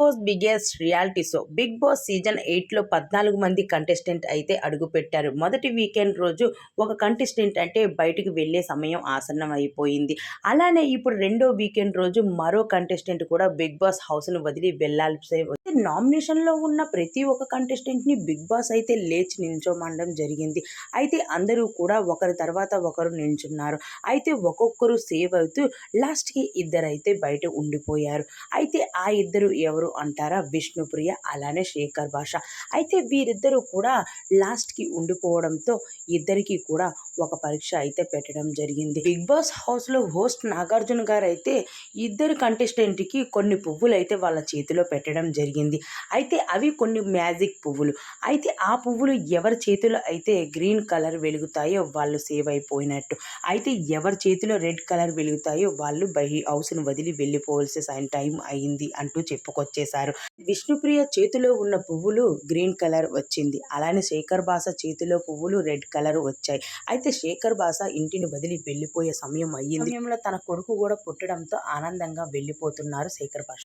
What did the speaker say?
Boss biggest reality show big boss season ఎయిట్లో పద్నాలుగు మంది కంటెస్టెంట్ అయితే అడుగుపెట్టారు. మొదటి వీకెండ్ రోజు ఒక కంటెస్టెంట్ అంటే బయటకు వెళ్ళే సమయం ఆసన్నం అయిపోయింది. అలానే ఇప్పుడు రెండో వీకెండ్ రోజు మరో కంటెస్టెంట్ కూడా బిగ్ బాస్ హౌస్ను వదిలి వెళ్ళాల్సి నామినేషన్లో ఉన్న ప్రతి ఒక్క కంటెస్టెంట్ని బిగ్ బాస్ అయితే లేచి నిల్చోమండడం జరిగింది. అయితే అందరూ కూడా ఒకరి తర్వాత ఒకరు నిల్చున్నారు. అయితే ఒక్కొక్కరు సేవ్ అవుతూ లాస్ట్కి ఇద్దరైతే బయట ఉండిపోయారు. అయితే ఆ ఇద్దరు ఎవరు అంటారా? విష్ణుప్రియ అలానే శేఖర్ భాష. అయితే వీరిద్దరూ కూడా లాస్ట్కి ఉండిపోవడంతో ఇద్దరికి కూడా ఒక పరీక్ష అయితే పెట్టడం జరిగింది. బిగ్ బాస్ హౌస్లో హోస్ట్ నాగార్జున గారు అయితే ఇద్దరు కంటెస్టెంట్కి కొన్ని పువ్వులు అయితే వాళ్ళ చేతిలో పెట్టడం జరిగింది. జరిగింది. అయితే అవి కొన్ని మ్యాజిక్ పువ్వులు. అయితే ఆ పువ్వులు ఎవరి చేతిలో అయితే గ్రీన్ కలర్ వెలుగుతాయో వాళ్ళు సేవ్ అయిపోయినట్టు. అయితే ఎవరి చేతిలో రెడ్ కలర్ వెలుగుతాయో వాళ్ళు బై హౌస్ను వదిలి వెళ్ళిపోవాల్సిన టైం అయింది అంటూ చెప్పుకొచ్చేశారు. విష్ణుప్రియ చేతిలో ఉన్న పువ్వులు గ్రీన్ కలర్ వచ్చింది. అలానే శేఖర్ బాస చేతిలో పువ్వులు రెడ్ కలర్ వచ్చాయి. అయితే శేఖర్ బాస ఇంటిని వదిలి వెళ్ళిపోయే సమయం అయ్యింది. సమయంలో తన కొడుకు కూడా పుట్టడంతో ఆనందంగా వెళ్ళిపోతున్నారు శేఖర్ బాష